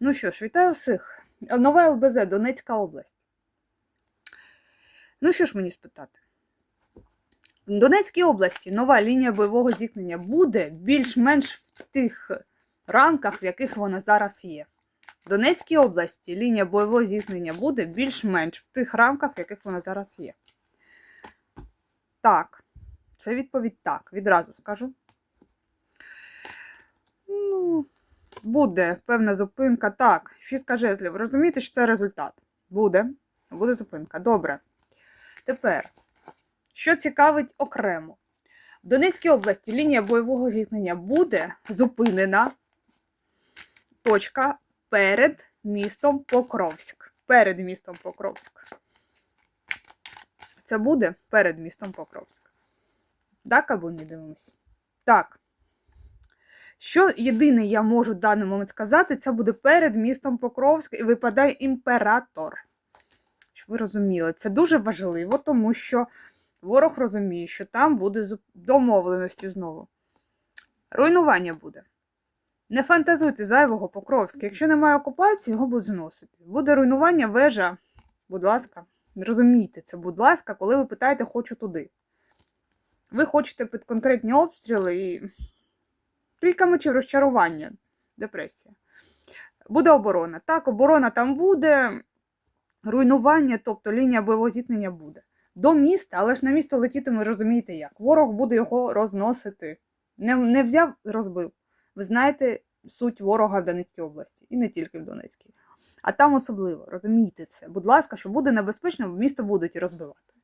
Ну що ж, вітаю всіх. Нова ЛБЗ, Донецька область. Ну що ж мені спитати? В Донецькій області нова лінія бойового зіткнення буде більш-менш в тих рамках, в яких вона зараз є. В Донецькій області лінія бойового зіткнення буде більш-менш в тих рамках, в яких вона зараз є. Так, це відповідь так, відразу скажу. Ну, буде певна зупинка. Так, шістка жезлів. Розумієте, що це результат? Буде. Буде зупинка. Добре. Тепер, що цікавить окремо. В Донецькій області лінія бойового зіткнення буде зупинена. Точка перед містом Покровськ. Перед містом Покровськ. Це буде перед містом Покровськ. Так або ні дивимось? Так. Що єдине я можу в даний момент сказати, це буде перед містом Покровськ і випадає імператор. Щоб ви розуміли, це дуже важливо, тому що ворог розуміє, що там буде домовленості знову. Руйнування буде. Не фантазуйте зайвого Покровська. Якщо немає окупації, його будуть зносити. Буде руйнування вежа. Будь ласка, розумійте це, будь ласка, коли ви питаєте, хочу туди. Ви хочете під конкретні обстріли і кілька мочів розчарування, депресія. Буде оборона. Так, оборона там буде, руйнування, тобто лінія бойового зіткнення буде. До міста, але ж на місто летіти, ви розумієте як. Ворог буде його розносити. Не, не взяв, розбив. Ви знаєте суть ворога в Донецькій області, і не тільки в Донецькій. А там особливо, розумійте це. Будь ласка, що буде небезпечно, місто будуть розбивати.